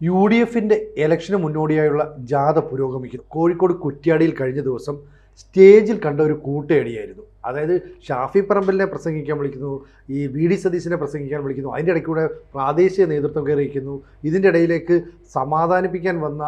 U D എഫിന്റെ ഇലക്ഷന് മുന്നോടിയായുള്ള ജാഥ പുരോഗമിക്കുന്നു. കോഴിക്കോട് കുറ്റ്യാടിയിൽ കഴിഞ്ഞ ദിവസം സ്റ്റേജിൽ കണ്ട ഒരു കൂട്ടയടിയായിരുന്നു അതായത് ഷാഫി പറമ്പലിനെ പ്രസംഗിക്കാൻ വിളിക്കുന്നു ഈ വി ഡി സതീശിനെ പ്രസംഗിക്കാൻ വിളിക്കുന്നു അതിന്റെ ഇടയ്ക്കൂടെ പ്രാദേശിക നേതൃത്വം കയറിയിരിക്കുന്നു. ഇതിന്റെ ഇടയിലേക്ക് സമാധാനിപ്പിക്കാൻ വന്ന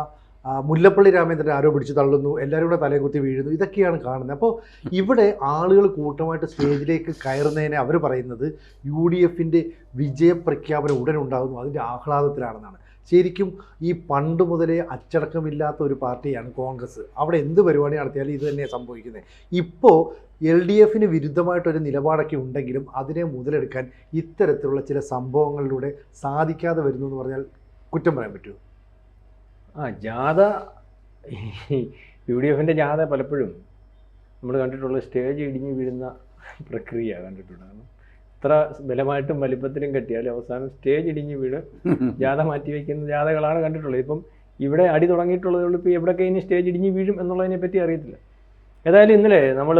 മുല്ലപ്പള്ളി രാമേന്ദ്രൻ ആരോ പിടിച്ചു തള്ളുന്നു എല്ലാവരും കൂടെ തലകുത്തി വീഴുന്നു ഇതൊക്കെയാണ് കാണുന്നത്. അപ്പോൾ ഇവിടെ ആളുകൾ കൂട്ടമായിട്ട് സ്റ്റേജിലേക്ക് കയറുന്നതിനെ അവർ പറയുന്നത് യു ഡി എഫിന്റെ വിജയപ്രഖ്യാപനം ഉടൻ ഉണ്ടാകുന്നു അതിന്റെ ആഹ്ലാദത്തിലാണെന്നാണ്. ശരിക്കും ഈ പണ്ട് മുതലേ അച്ചടക്കമില്ലാത്ത ഒരു പാർട്ടിയാണ് കോൺഗ്രസ്. അവിടെ എന്ത് പരിപാടി നടത്തിയാലും ഇത് തന്നെയാണ് സംഭവിക്കുന്നത്. ഇപ്പോൾ എൽ ഡി എഫിന് വിരുദ്ധമായിട്ടൊരു നിലപാടൊക്കെ ഉണ്ടെങ്കിലും അതിനെ മുതലെടുക്കാൻ ഇത്തരത്തിലുള്ള ചില സംഭവങ്ങളിലൂടെ സാധിക്കാതെ വരുന്നു എന്ന് പറഞ്ഞാൽ കുറ്റം പറയാൻ പറ്റുമോ? ആ ജാഥ യു ഡി എഫിന്റെ ജാഥ പലപ്പോഴും നമ്മൾ കണ്ടിട്ടുള്ള സ്റ്റേജ് ഇടിഞ്ഞു വീഴുന്ന പ്രക്രിയ കണ്ടിട്ടുണ്ട്. കാരണം ഇത്ര ബലമായിട്ടും വലിപ്പത്തിലും കെട്ടിയാലും അവസാനം സ്റ്റേജ് ഇടിഞ്ഞ് വീണ് ജാഥ മാറ്റി വയ്ക്കുന്ന ജാഥകളാണ് കണ്ടിട്ടുള്ളത്. ഇപ്പം ഇവിടെ അടി തുടങ്ങിയിട്ടുള്ളത് കൊണ്ട് ഇപ്പോൾ എവിടെയൊക്കെ ഇനി സ്റ്റേജ് ഇടിഞ്ഞ് വീഴും എന്നുള്ളതിനെ പറ്റി അറിയത്തില്ല. ഏതായാലും ഇന്നലെ നമ്മൾ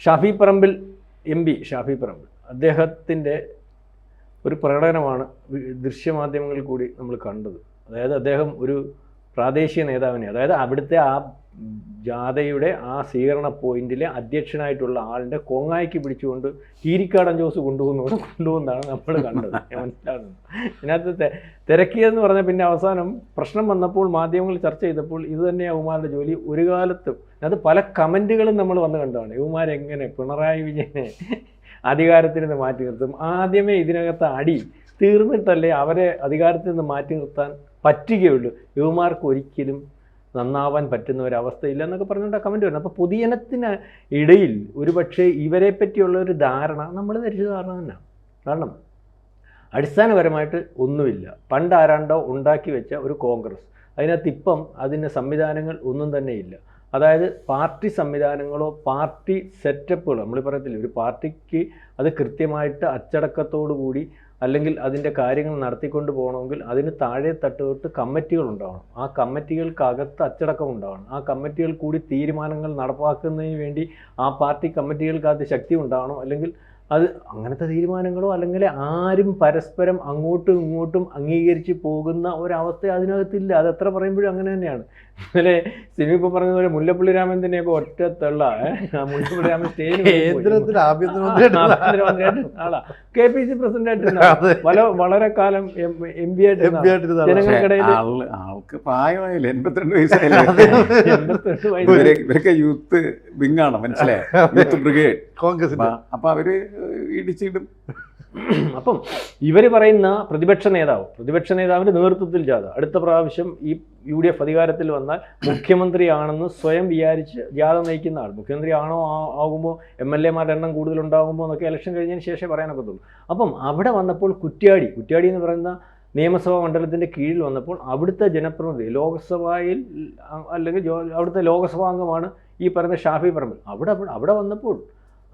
ഷാഫി പറമ്പിൽ എം പി ഷാഫി പറമ്പിൽ അദ്ദേഹത്തിന്റെ ഒരു പ്രകടനമാണ് ദൃശ്യമാധ്യമങ്ങളിൽ കൂടി നമ്മൾ കണ്ടത്. അതായത് അദ്ദേഹം ഒരു പ്രാദേശിക നേതാവിനെ അതായത് അവിടുത്തെ ആ ജാഥയുടെ ആ സ്വീകരണ പോയിന്റിലെ അധ്യക്ഷനായിട്ടുള്ള ആളിന്റെ കോങ്ങായ്ക്ക് പിടിച്ചുകൊണ്ട് കീരിക്കാടൻ ജോസ് കൊണ്ടുപോകുന്നതോടെ കൊണ്ടുപോകുന്നതാണ് നമ്മൾ കണ്ടത്. മനസ്സിലാകുന്നത് ഇതിനകത്ത് തിരക്കിയതെന്ന് പറഞ്ഞ പിന്നെ അവസാനം പ്രശ്നം വന്നപ്പോൾ മാധ്യമങ്ങൾ ചർച്ച ചെയ്തപ്പോൾ ഇത് തന്നെ യൗമാരുടെ ജോലി. ഒരു കാലത്തും അത് പല കമന്റുകളും നമ്മൾ വന്ന് കണ്ടതാണ്. യൗമാരെങ്ങനെ പിണറായി വിജയനെ അധികാരത്തിൽ നിന്ന് മാറ്റി നിർത്തും? ആദ്യമേ ഇതിനകത്ത് അടി തീർന്നിട്ടല്ലേ അവരെ അധികാരത്തിൽ നിന്ന് മാറ്റി നിർത്താൻ പറ്റുകയുള്ളൂ. യുവമാർക്ക് ഒരിക്കലും നന്നാവാൻ പറ്റുന്ന ഒരവസ്ഥയില്ല എന്നൊക്കെ പറഞ്ഞുകൊണ്ട് കമന്റ് വരുന്നത് അപ്പോൾ പൊതുജനത്തിന് ഇടയിൽ ഒരുപക്ഷെ ഇവരെ പറ്റിയുള്ള ഒരു ധാരണ നമ്മൾ ധരിച്ച ധാരണ തന്നെയാണ് കാരണം അടിസ്ഥാനപരമായിട്ട് ഒന്നുമില്ല. പണ്ട് ആരാണ്ടോ ഉണ്ടാക്കി വെച്ച ഒരു കോൺഗ്രസ്. അതിനകത്ത് ഇപ്പം അതിന് സംവിധാനങ്ങൾ ഒന്നും തന്നെ ഇല്ല. അതായത് പാർട്ടി സംവിധാനങ്ങളോ പാർട്ടി സെറ്റപ്പുകളോ നമ്മൾ പറയത്തില്ല ഒരു പാർട്ടിക്ക് അത് കൃത്യമായിട്ട് അച്ചടക്കത്തോടു കൂടി അല്ലെങ്കിൽ അതിന്റെ കാര്യങ്ങൾ നടത്തിക്കൊണ്ട് പോകണമെങ്കിൽ അതിന് താഴെ തട്ട് തൊട്ട് കമ്മിറ്റികൾ ഉണ്ടാവണം. ആ കമ്മിറ്റികൾക്കകത്ത് അച്ചടക്കം ഉണ്ടാവണം. ആ കമ്മിറ്റികൾ കൂടി തീരുമാനങ്ങൾ നടപ്പാക്കുന്നതിന് വേണ്ടി ആ പാർട്ടി കമ്മിറ്റികൾക്കകത്ത് ശക്തി ഉണ്ടാവണം. അല്ലെങ്കിൽ അത് അങ്ങനത്തെ തീരുമാനങ്ങളോ അല്ലെങ്കിൽ ആരും പരസ്പരം അങ്ങോട്ടും ഇങ്ങോട്ടും അംഗീകരിച്ച് പോകുന്ന ഒരവസ്ഥ അതിനകത്തില്ല. അത് എത്ര പറയുമ്പോഴും അങ്ങനെ തന്നെയാണ്. ഇന്നലെ സിനിമ ഇപ്പോൾ പറഞ്ഞ പോലെ മുല്ലപ്പള്ളി രാമൻ ഒറ്റ തള്ള. ആ മുല്ലപ്പള്ളി രാമൻ സ്റ്റേജിൽ ആഭ്യന്തരമന്ത്രിയായിട്ട് ആളാ. കെ പി സി പ്രസിഡന്റ് ആയിട്ട് പല വളരെ കാലം എം പി ആയിട്ട്. ജനങ്ങൾക്കിടയിൽ ആൾക്ക് പ്രായമായില്ല? എൺപത്തിരണ്ട് വയസ്സായില്ലേ? വയസ്സ്. ഇവരൊക്കെ യൂത്ത് വിങ്ങാണ് മനസ്സിലായി? യൂത്ത് ബ്രിഗേഡ് കോൺഗ്രസ് അപ്പൊ അവർ ഇടിച്ചിടും. അപ്പം ഇവർ പറയുന്ന പ്രതിപക്ഷ നേതാവ് പ്രതിപക്ഷ നേതാവിന്റെ നേതൃത്വത്തിൽ ജാഥ. അടുത്ത പ്രാവശ്യം ഈ യു ഡി എഫ് അധികാരത്തിൽ വന്നാൽ മുഖ്യമന്ത്രിയാണെന്ന് സ്വയം വിചാരിച്ച് ജാഥ നയിക്കുന്ന ആൾ. മുഖ്യമന്ത്രി ആണോ ആകുമ്പോൾ എം എൽ എമാരുടെ എണ്ണം കൂടുതലുണ്ടാകുമ്പോൾ എന്നൊക്കെ ഇലക്ഷൻ കഴിഞ്ഞതിന് ശേഷമേ പറയാനൊക്കത്തുള്ളൂ അപ്പം അവിടെ വന്നപ്പോൾ കുറ്റ്യാടി കുറ്റ്യാടി എന്ന് പറയുന്ന നിയമസഭാ മണ്ഡലത്തിന്റെ കീഴിൽ വന്നപ്പോൾ അവിടുത്തെ ജനപ്രതിനിധി ലോക്സഭയിൽ അല്ലെങ്കിൽ അവിടുത്തെ ലോക്സഭാ അംഗമാണ് ഈ പറയുന്ന ഷാഫി പറമ്പിൽ. അവിടെ- അവിടെ വന്നപ്പോൾ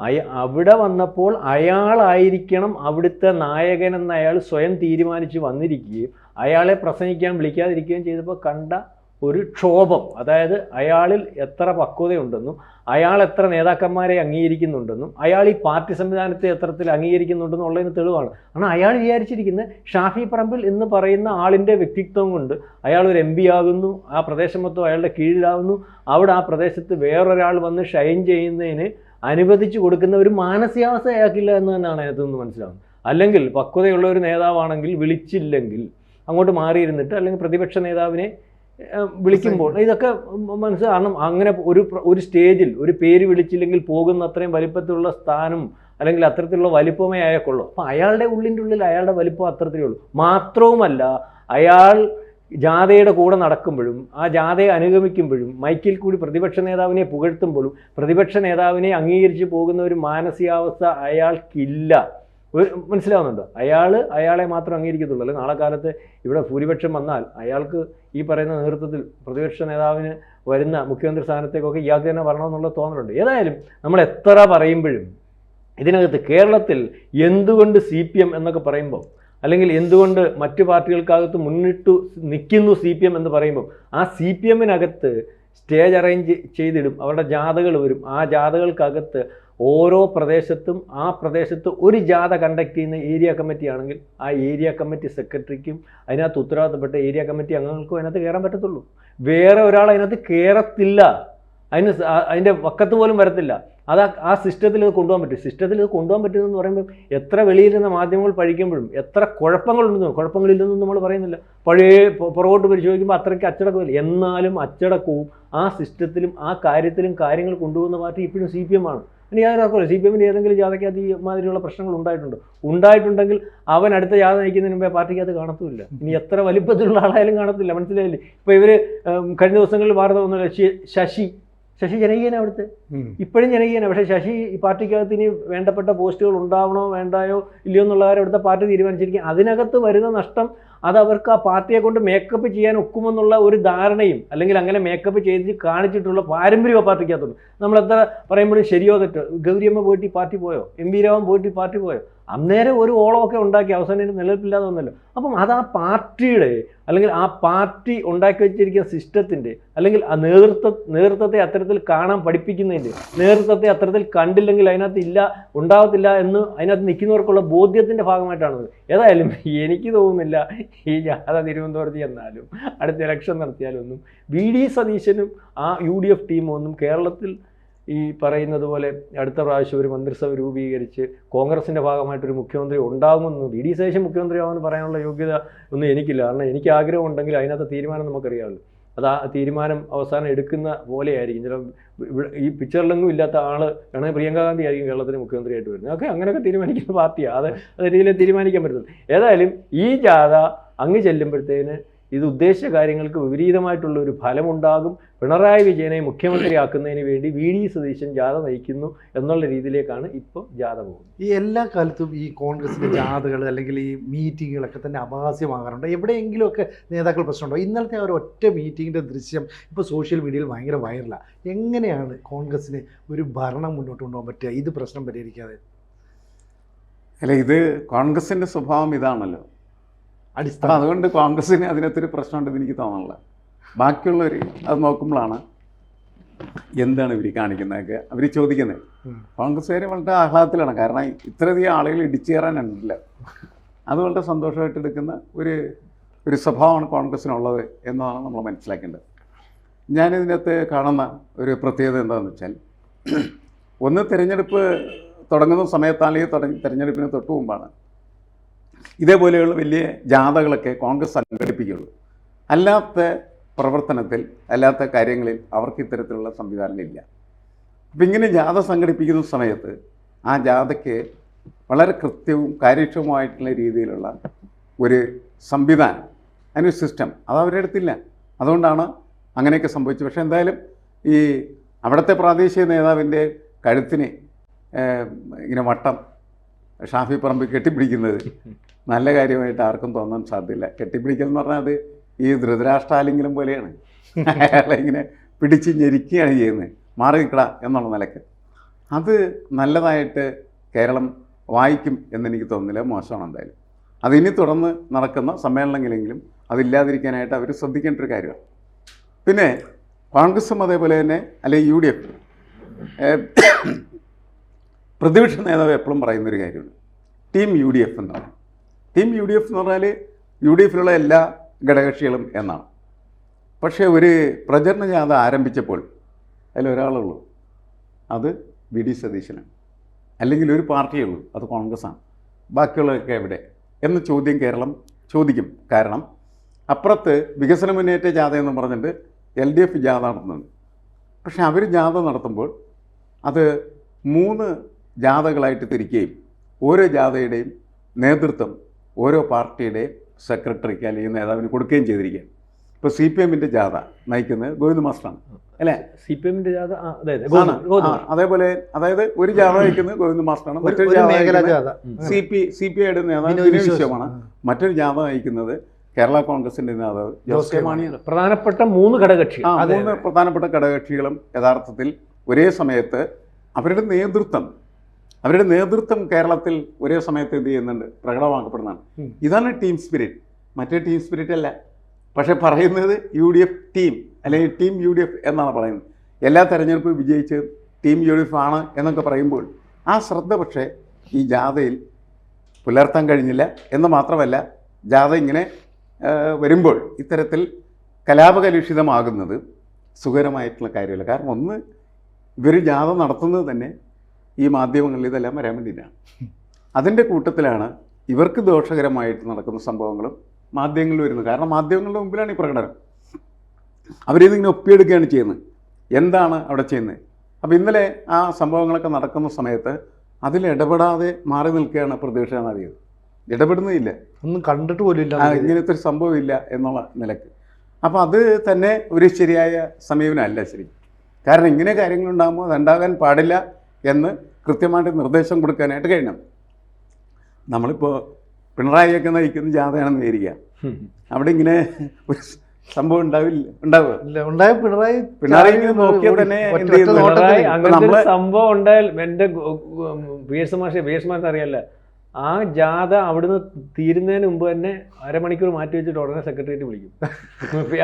അയ അവിടെ വന്നപ്പോൾ അയാളായിരിക്കണം അവിടുത്തെ നായകനെന്ന് അയാൾ സ്വയം തീരുമാനിച്ച് വന്നിരിക്കുകയും അയാളെ പ്രസംഗിക്കാൻ വിളിക്കാതിരിക്കുകയും ചെയ്തപ്പോൾ കണ്ട ഒരു ക്ഷോഭം. അതായത് അയാളിൽ എത്ര പക്വതയുണ്ടെന്നും അയാൾ എത്ര നേതാക്കന്മാരെ അംഗീകരിക്കുന്നുണ്ടെന്നും അയാൾ ഈ പാർട്ടി സംവിധാനത്തെ എത്രത്തിൽ അംഗീകരിക്കുന്നുണ്ടെന്നും ഉള്ളതിന് തെളിവാണ്. കാരണം അയാൾ വിചാരിച്ചിരിക്കുന്ന ഷാഫി പറമ്പിൽ എന്ന് പറയുന്ന ആളിന്റെ വ്യക്തിത്വം കൊണ്ട് അയാൾ ഒരു എം പി ആകുന്നു ആ പ്രദേശം മൊത്തം അയാളുടെ കീഴിലാകുന്നു. അവിടെ ആ പ്രദേശത്ത് വേറൊരാൾ വന്ന് ഷൈൻ ചെയ്യുന്നതിന് അനുവദിച്ചു കൊടുക്കുന്ന ഒരു മാനസികാവസ്ഥ അയാൾക്കില്ല എന്ന് തന്നെയാണ് അതിനകത്ത് നിന്ന് മനസ്സിലാവുന്നത്. അല്ലെങ്കിൽ പക്വതയുള്ള ഒരു നേതാവാണെങ്കിൽ വിളിച്ചില്ലെങ്കിൽ അങ്ങോട്ട് മാറിയിരുന്നിട്ട് അല്ലെങ്കിൽ പ്രതിപക്ഷ നേതാവിനെ വിളിക്കുമ്പോൾ ഇതൊക്കെ മനസ്സിൽ കാരണം അങ്ങനെ ഒരു ഒരു സ്റ്റേജിൽ ഒരു പേര് വിളിച്ചില്ലെങ്കിൽ പോകുന്ന അത്രയും വലിപ്പത്തിലുള്ള സ്ഥാനം അല്ലെങ്കിൽ അത്തരത്തിലുള്ള വലിപ്പമേ അയാൾക്കുള്ളൂ. അപ്പം അയാളുടെ ഉള്ളിന്റെ ഉള്ളിൽ അയാളുടെ വലിപ്പം അത്തരത്തിലേ ഉള്ളൂ. മാത്രവുമല്ല അയാൾ ജാഥയുടെ കൂടെ നടക്കുമ്പോഴും ആ ജാഥയെ അനുഗമിക്കുമ്പോഴും മൈക്കിൽ കൂടി പ്രതിപക്ഷ നേതാവിനെ പുകഴ്ത്തുമ്പോഴും പ്രതിപക്ഷ നേതാവിനെ അംഗീകരിച്ച് പോകുന്ന ഒരു മാനസികാവസ്ഥ അയാൾക്കില്ല. ഒരു മനസ്സിലാവുന്നുണ്ടോ? അയാൾ അയാളെ മാത്രം അംഗീകരിക്കത്തുള്ളൂ. അല്ലെങ്കിൽ നാളെ കാലത്ത് ഇവിടെ ഭൂരിപക്ഷം വന്നാൽ അയാൾക്ക് ഈ പറയുന്ന നേതൃത്വത്തിൽ പ്രതിപക്ഷ നേതാവിന് വരുന്ന മുഖ്യമന്ത്രി സ്ഥാനത്തേക്കൊക്കെ ഇയാൾക്ക് തന്നെ വരണമെന്നുള്ള തോന്നലുണ്ട്. ഏതായാലും നമ്മൾ എത്ര പറയുമ്പോഴും ഇതിനകത്ത് കേരളത്തിൽ എന്തുകൊണ്ട് സി എന്നൊക്കെ പറയുമ്പോൾ അല്ലെങ്കിൽ എന്തുകൊണ്ട് മറ്റു പാർട്ടികൾക്കകത്ത് മുന്നിട്ടു നിൽക്കുന്നു സി പി എം എന്ന് പറയുമ്പോൾ ആ സി പി എമ്മിനകത്ത് സ്റ്റേജ് അറേഞ്ച് ചെയ്തിടും. അവരുടെ ജാഥകൾ വരും. ആ ജാഥകൾക്കകത്ത് ഓരോ പ്രദേശത്തും ആ പ്രദേശത്ത് ഒരു ജാഥ കണ്ടക്ട് ചെയ്യുന്ന ഏരിയ കമ്മിറ്റി ആണെങ്കിൽ ആ ഏരിയ കമ്മിറ്റി സെക്രട്ടറിക്കും അതിനകത്ത് ഉത്തരവാദിത്തപ്പെട്ട ഏരിയ കമ്മിറ്റി അംഗങ്ങൾക്കും അതിനകത്ത് കയറാൻ പറ്റത്തുള്ളൂ. വേറെ ഒരാൾ അതിനകത്ത് കയറത്തില്ല. അതിന് അതിന്റെ വക്കത്ത് പോലും വരത്തില്ല. അത് ആ- സിസ്റ്റത്തിൽ ഇത് കൊണ്ടുപോകാൻ പറ്റും. സിസ്റ്റത്തിൽ ഇത് കൊണ്ടുപോകാൻ പറ്റുമെന്ന് പറയുമ്പോൾ എത്ര വെളിയിലിരുന്ന മാധ്യമങ്ങൾ പഴിക്കുമ്പോഴും എത്ര കുഴപ്പങ്ങളുണ്ടെന്ന് കുഴപ്പങ്ങളില്ലെന്നും നമ്മൾ പറയുന്നില്ല. പഴയ പുറകോട്ട് പരിശോധിക്കുമ്പോൾ അത്രയ്ക്ക് അച്ചടക്കമില്ല. എന്നാലും അച്ചടക്കവും ആ സിസ്റ്റത്തിലും ആ കാര്യത്തിലും കാര്യങ്ങൾ കൊണ്ടുപോകുന്ന പാർട്ടി ഇപ്പോഴും സി പി എം ആണ്. ഇനി യാതൊരു സി പി എമ്മിന്റെ ഏതെങ്കിലും ജാഥയ്ക്കകത്ത് ഈ മാതിരിയുള്ള പ്രശ്നങ്ങൾ ഉണ്ടായിട്ടുണ്ട്. ഉണ്ടായിട്ടുണ്ടെങ്കിൽ അവൻ അടുത്ത ജാഥ നയിക്കുന്നതിന് മുമ്പേ പാർട്ടിക്കകത്ത് കാണത്തുമില്ല. ഇനി എത്ര വലിപ്പത്തിലുള്ള ആളായാലും കാണത്തില്ല. മനസ്സിലായില്ലേ? ഇപ്പോൾ ഇവർ കഴിഞ്ഞ ദിവസങ്ങളിൽ വാർത്ത വന്നല്ലോ ശശി ശശി ജനകീയനാണ് അവിടുത്തെ. ഇപ്പോഴും ജനകീയനാണ് പക്ഷേ ശശി ഈ പാർട്ടിക്കകത്ത് ഇനി വേണ്ടപ്പെട്ട പോസ്റ്റുകൾ ഉണ്ടാവണോ വേണ്ടായോ ഇല്ലയോ എന്നുള്ള കാര്യം അവിടുത്തെ പാർട്ടി തീരുമാനിച്ചിരിക്കും അതിനകത്ത് വരുന്ന നഷ്ടം അത് അവർക്ക് ആ പാർട്ടിയെ കൊണ്ട് മേക്കപ്പ് ചെയ്യാൻ ഒക്കുമെന്നുള്ള ഒരു ധാരണയും അല്ലെങ്കിൽ അങ്ങനെ മേക്കപ്പ് ചെയ്ത് കാണിച്ചിട്ടുള്ള പാരമ്പര്യം പാർട്ടിക്കകത്തുണ്ട്. നമ്മൾ എത്ര പറയുമ്പോഴും ശരിയോ തെറ്റോ? ഗൗരിയമ്മ പോയിട്ട് ഈ പാർട്ടി പോയോ? എം വി രാമൻ പോയിട്ട് ഈ പാർട്ടി പോയോ? അന്നേരം ഒരു ഓളമൊക്കെ ഉണ്ടാക്കി അവസാനം നിലനിൽപ്പില്ലാതെ വന്നല്ലോ അപ്പം അത് ആ പാർട്ടിയുടെ അല്ലെങ്കിൽ ആ പാർട്ടി ഉണ്ടാക്കി വെച്ചിരിക്കുന്ന സിസ്റ്റത്തിന്റെ അല്ലെങ്കിൽ ആ നേതൃത്വ നേതൃത്വത്തെ അത്തരത്തിൽ കാണാൻ പഠിപ്പിക്കുന്നതിന്റെ നേതൃത്വത്തെ അത്തരത്തിൽ കണ്ടില്ലെങ്കിൽ അതിനകത്ത് ഇല്ല ഉണ്ടാവത്തില്ല എന്ന് അതിനകത്ത് നിൽക്കുന്നവർക്കുള്ള ബോധ്യത്തിന്റെ ഭാഗമായിട്ടാണ്. ഏതായാലും എനിക്ക് തോന്നുന്നില്ല ഈ ജാഥ തിരുവനന്തപുരത്ത് ചെന്നാലും അടുത്ത ഇലക്ഷൻ നടത്തിയാലൊന്നും വി ഡി സതീശനും ആ യു ഡി എഫ് ടീമും ഒന്നും കേരളത്തിൽ ഈ പറയുന്നത് പോലെ അടുത്ത പ്രാവശ്യം ഒരു മന്ത്രിസഭ രൂപീകരിച്ച് കോൺഗ്രസിന്റെ ഭാഗമായിട്ടൊരു മുഖ്യമന്ത്രി ഉണ്ടാകുമെന്ന് വി ഡി സതീശൻ മുഖ്യമന്ത്രിയാവുമെന്ന് പറയാനുള്ള യോഗ്യത ഒന്നും എനിക്കില്ല. കാരണം എനിക്ക് ആഗ്രഹം ഉണ്ടെങ്കിൽ അതിനകത്ത് തീരുമാനം നമുക്കറിയാമല്ലോ. അത് ആ തീരുമാനം അവസാനം എടുക്കുന്ന പോലെയായിരിക്കും. ചില ഈ പിക്ചറിലൊന്നും ഇല്ലാത്ത ആൾ വേണമെങ്കിൽ പ്രിയങ്ക ഗാന്ധി ആയിരിക്കും കേരളത്തിന് മുഖ്യമന്ത്രിയായിട്ട് വരുന്നത്. ഒക്കെ അങ്ങനെയൊക്കെ തീരുമാനിക്കുന്ന പാർട്ടിയാണ് അത് അത് രീതിയിൽ തീരുമാനിക്കാൻ പറ്റുന്നത് ഏതായാലും ഈ ജാഥ അങ്ങ് ചെല്ലുമ്പോഴത്തേന് ഇത് ഉദ്ദേശിച്ച കാര്യങ്ങൾക്ക് വിപരീതമായിട്ടുള്ള ഒരു ഫലമുണ്ടാകും. പിണറായി വിജയനെ മുഖ്യമന്ത്രിയാക്കുന്നതിന് വേണ്ടി വി ഡി സതീശൻ ജാഥ നയിക്കുന്നു എന്നുള്ള രീതിയിലേക്കാണ് ഇപ്പോൾ ജാഥ പോകുന്നത്. ഈ എല്ലാ കാലത്തും ഈ കോൺഗ്രസിന്റെ ജാഥകൾ അല്ലെങ്കിൽ ഈ മീറ്റിങ്ങുകളൊക്കെ തന്നെ അപഹാസ്യമാകാറുണ്ട്. എവിടെയെങ്കിലുമൊക്കെ നേതാക്കൾ പ്രശ്നമുണ്ടോ? ഇന്നലത്തെ ആ ഒരു ഒറ്റ മീറ്റിങ്ങിന്റെ ദൃശ്യം ഇപ്പോൾ സോഷ്യൽ മീഡിയയിൽ ഭയങ്കര വൈറലാണ് എങ്ങനെയാണ് കോൺഗ്രസിന് ഒരു ഭരണം മുന്നോട്ട് കൊണ്ടുപോകാൻ പറ്റുക? ഇത് പ്രശ്നം പരിഹരിക്കാതെ. അല്ല ഇത് കോൺഗ്രസിന്റെ സ്വഭാവം ഇതാണല്ലോ. അടിസ്ഥാനം. അതുകൊണ്ട് കോൺഗ്രസ്സിന് അതിനകത്തൊരു പ്രശ്നമുണ്ടെന്ന് എനിക്ക് തോന്നുന്നില്ല. ബാക്കിയുള്ളവർ അത് നോക്കുമ്പോഴാണ് എന്താണ് ഇവർ കാണിക്കുന്നതൊക്കെ അവർ ചോദിക്കുന്നത്. കോൺഗ്രസ് കോൺഗ്രസ്സുകാർ വളരെ ആഹ്ലാദത്തിലാണ്. കാരണം ഇത്രയധികം ആളുകൾ ഇടിച്ചു കയറാനുണ്ടല്ല അത് വളരെ സന്തോഷമായിട്ട് എടുക്കുന്ന ഒരു ഒരു സ്വഭാവമാണ് കോൺഗ്രസ്സിനുള്ളത് എന്നതാണ് നമ്മൾ മനസ്സിലാക്കേണ്ടത്. ഞാനിതിനകത്ത് കാണുന്ന ഒരു പ്രത്യേകത എന്താണെന്ന് വെച്ചാൽ ഒന്ന് തിരഞ്ഞെടുപ്പ് തുടങ്ങുന്ന സമയത്താണെങ്കിൽ തുടങ്ങി തിരഞ്ഞെടുപ്പിന് തൊട്ട് മുമ്പാണ് ഇതേപോലെയുള്ള വലിയ ജാഥകളൊക്കെ കോൺഗ്രസ് സംഘടിപ്പിക്കുള്ളൂ. അല്ലാത്ത പ്രവർത്തനത്തിൽ അല്ലാത്ത കാര്യങ്ങളിൽ അവർക്ക് ഇത്തരത്തിലുള്ള സംവിധാനങ്ങളില്ല അപ്പം ഇങ്ങനെ ജാഥ സംഘടിപ്പിക്കുന്ന സമയത്ത് ആ ജാഥയ്ക്ക് വളരെ കൃത്യവും കാര്യക്ഷമമായിട്ടുള്ള രീതിയിലുള്ള ഒരു സംവിധാനം അതിനൊരു സിസ്റ്റം അത് അവരുടെ അടുത്തില്ല. അതുകൊണ്ടാണ് അങ്ങനെയൊക്കെ സംഭവിച്ചത്. പക്ഷേ എന്തായാലും ഈ അവിടുത്തെ പ്രാദേശിക നേതാവിന്റെ കഴുത്തിന് ഇങ്ങനെ വട്ടം ഷാഫി പറമ്പ് കെട്ടിപ്പിടിക്കുന്നത് നല്ല കാര്യമായിട്ട് ആർക്കും തോന്നാൻ സാധ്യല്ല. കെട്ടിപ്പിടിക്കൽ എന്ന് പറഞ്ഞാൽ അത് ഈ ധൃതരാഷ്ട്രാലിംഗനം പോലെയാണ്. അയാളെ ഇങ്ങനെ പിടിച്ച് ഞെരിക്കുകയാണ് ചെയ്യുന്നത്. മാറി നിൽക്കട എന്നുള്ള നിലയ്ക്ക്. അത് നല്ലതായിട്ട് കേരളം വായിക്കും എന്നെനിക്ക് തോന്നുന്നില്ല. മോശമാണ് എന്തായാലും. അതിനി തുടർന്ന് നടക്കുന്ന സമ്മേളനങ്ങളെങ്കിലും അതില്ലാതിരിക്കാനായിട്ട് അവർ ശ്രദ്ധിക്കേണ്ട ഒരു കാര്യമാണ്. പിന്നെ കോൺഗ്രസും അതേപോലെ തന്നെ അല്ലെങ്കിൽ യു ഡി എഫ് പ്രതിപക്ഷ നേതാവ് എപ്പോഴും പറയുന്നൊരു കാര്യമാണ്. ടീം യു ഡി എഫ് എന്നാണ് ടീം യു ഡി എഫ് എന്ന് പറഞ്ഞാൽ യു ഡി എഫിലുള്ള എല്ലാ ഘടകകക്ഷികളും എന്നാണ്. പക്ഷേ ഒരു പ്രചരണ ജാഥ ആരംഭിച്ചപ്പോൾ അതിലൊരാളുള്ളൂ അത് വി ഡി സതീശനാണ്. അല്ലെങ്കിൽ ഒരു പാർട്ടിയേ ഉള്ളൂ. അത് കോൺഗ്രസ്സാണ്. ബാക്കിയുള്ളതൊക്കെ എവിടെ? എന്ന ചോദ്യം കേരളം ചോദിക്കും. കാരണം അപ്പുറത്ത് വികസന മുന്നേറ്റ ജാഥ എന്ന് പറഞ്ഞിട്ട് എൽ ഡി എഫ് ജാഥ നടത്തുന്നുണ്ട്. പക്ഷേ അവർ ജാഥ നടത്തുമ്പോൾ അത് മൂന്ന് ജാഥകളായിട്ട് തിരിക്കുകയും ഓരോ ജാഥയുടെയും നേതൃത്വം ഓരോ പാർട്ടിയുടെയും സെക്രട്ടറിക്ക് അല്ലെങ്കിൽ നേതാവിന് കൊടുക്കുകയും ചെയ്തിരിക്കുകയാണ്. ഇപ്പോൾ സി പി എമ്മിന്റെ ജാഥ നയിക്കുന്നത് ഗോവിന്ദ മാസ്റ്ററാണ് അല്ലേ? സി പി എമ്മിന്റെ ജാഥ അതേപോലെ അതായത് ഒരു ജാഥ നയിക്കുന്നത് ഗോവിന്ദ മാസ്റ്ററാണ്. മറ്റൊരു ജാഥ സി പി സി പി ഐയുടെ നേതാവ്. വിശ്വമാണ്. മറ്റൊരു ജാഥ നയിക്കുന്നത് കേരള കോൺഗ്രസിന്റെ നേതാവ് ജോസ് കെ മാണിയാണ് പ്രധാനപ്പെട്ട മൂന്ന് ഘടകക്ഷികൾ ആ മൂന്ന് പ്രധാനപ്പെട്ട ഘടകകക്ഷികളും യഥാർത്ഥത്തിൽ ഒരേ സമയത്ത് അവരുടെ നേതൃത്വം അവരുടെ നേതൃത്വം കേരളത്തിൽ ഒരേ സമയത്ത് എന്ത് ചെയ്യുന്നുണ്ട്? പ്രകടമാക്കപ്പെടുന്നതാണ്. ഇതാണ് ടീം സ്പിരിറ്റ്. മറ്റേ ടീം സ്പിരിറ്റ് അല്ല. പക്ഷെ പറയുന്നത് യു ഡി എഫ് ടീം അല്ലെങ്കിൽ ടീം യു ഡി എഫ് എന്നാണ് പറയുന്നത്. എല്ലാ തെരഞ്ഞെടുപ്പും വിജയിച്ച് ടീം യു ഡി എഫ് ആണ് എന്നൊക്കെ പറയുമ്പോൾ ആ ശ്രദ്ധ പക്ഷേ ഈ ജാഥയിൽ പുലർത്താൻ കഴിഞ്ഞില്ല എന്ന് മാത്രമല്ല ജാഥ ഇങ്ങനെ വരുമ്പോൾ ഇത്തരത്തിൽ കലാപകലുഷിതമാകുന്നത് സുഖകരമായിട്ടുള്ള കാര്യമല്ല. കാരണം ഒന്ന് ഇവർ ജാഥ നടത്തുന്നത് തന്നെ ഈ മാധ്യമങ്ങളിൽ ഇതെല്ലാം വരാൻ വേണ്ടിയിട്ടാണ്. അതിന്റെ കൂട്ടത്തിലാണ് ഇവർക്ക് ദോഷകരമായിട്ട് നടക്കുന്ന സംഭവങ്ങളും മാധ്യമങ്ങളിൽ വരുന്നത്. കാരണം മാധ്യമങ്ങളുടെ മുമ്പിലാണ് ഈ പ്രകടനം. അവരിതിങ്ങനെ ഒപ്പിയെടുക്കുകയാണ് ചെയ്യുന്നത്. എന്താണ് അവിടെ ചെയ്യുന്നത്? അപ്പോൾ ഇന്നലെ ആ സംഭവങ്ങളൊക്കെ നടക്കുന്ന സമയത്ത് അതിൽ ഇടപെടാതെ മാറി നിൽക്കുകയാണ് പ്രതീക്ഷ നേതാവ് ഇടപെടുന്നില്ല ഒന്നും കണ്ടിട്ട് പോലും ഇല്ല ആ, ഇങ്ങനത്തെ ഒരു സംഭവം ഇല്ല എന്നുള്ള നിലയ്ക്ക്. അപ്പോൾ അത് തന്നെ ഒരു ശരിയായ സമീപനമല്ല ശരി. കാരണം ഇങ്ങനെ കാര്യങ്ങളുണ്ടാകുമ്പോൾ അതുണ്ടാകാൻ പാടില്ല. എന്ന് കൃത്യമായിട്ട് നിർദ്ദേശം കൊടുക്കാനായിട്ട് കഴിയണം. നമ്മളിപ്പോൾ പിണറായിയൊക്കെ നയിക്കുന്ന ജാഥയാണെന്ന് വിചാരിക്കുക. അവിടെ ഇങ്ങനെ ഒരു സംഭവം ഉണ്ടാവില്ല ഉണ്ടാവുക. ഉണ്ടായ പിണറായി പിണറായി നോക്കിയാൽ തന്നെ സംഭവം ഉണ്ടായാൽ എന്റെ പി എസ് മാഷെ പി എസ് മാഷ് അറിയാല്ല ആ ജാഥ അവിടുന്ന് തീരുന്നതിന് മുമ്പ് തന്നെ അരമണിക്കൂർ മാറ്റി വെച്ചിട്ട് ഉടനെ സെക്രട്ടേറിയറ്റ് വിളിക്കും.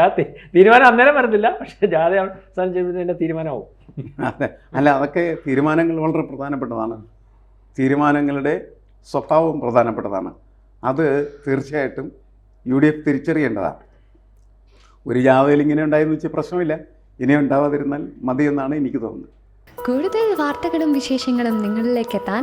ആ തീരുമാനം അന്നേരം വരത്തില്ല. പക്ഷേ ജാഥ അവസാനം ചെയ്യുമ്പോൾ തീരുമാനമാവും. അതെ. അല്ല അതൊക്കെ തീരുമാനങ്ങൾ വളരെ പ്രധാനപ്പെട്ടതാണ്. തീരുമാനങ്ങളുടെ സ്വഭാവം പ്രധാനപ്പെട്ടതാണ്. അത് തീർച്ചയായിട്ടും യു ഡി എഫ് തിരിച്ചറിയേണ്ടതാണ്. ഒരു ജാഥയിൽ ഇങ്ങനെ ഉണ്ടായെന്ന് വെച്ചാൽ പ്രശ്നമില്ല. ഇനി ഉണ്ടാവാതിരുന്നാൽ മതിയെന്നാണ് എനിക്ക് തോന്നുന്നത്. കൂടുതൽ വാർത്തകളും വിശേഷങ്ങളും നിങ്ങളിലേക്ക് എത്താൻ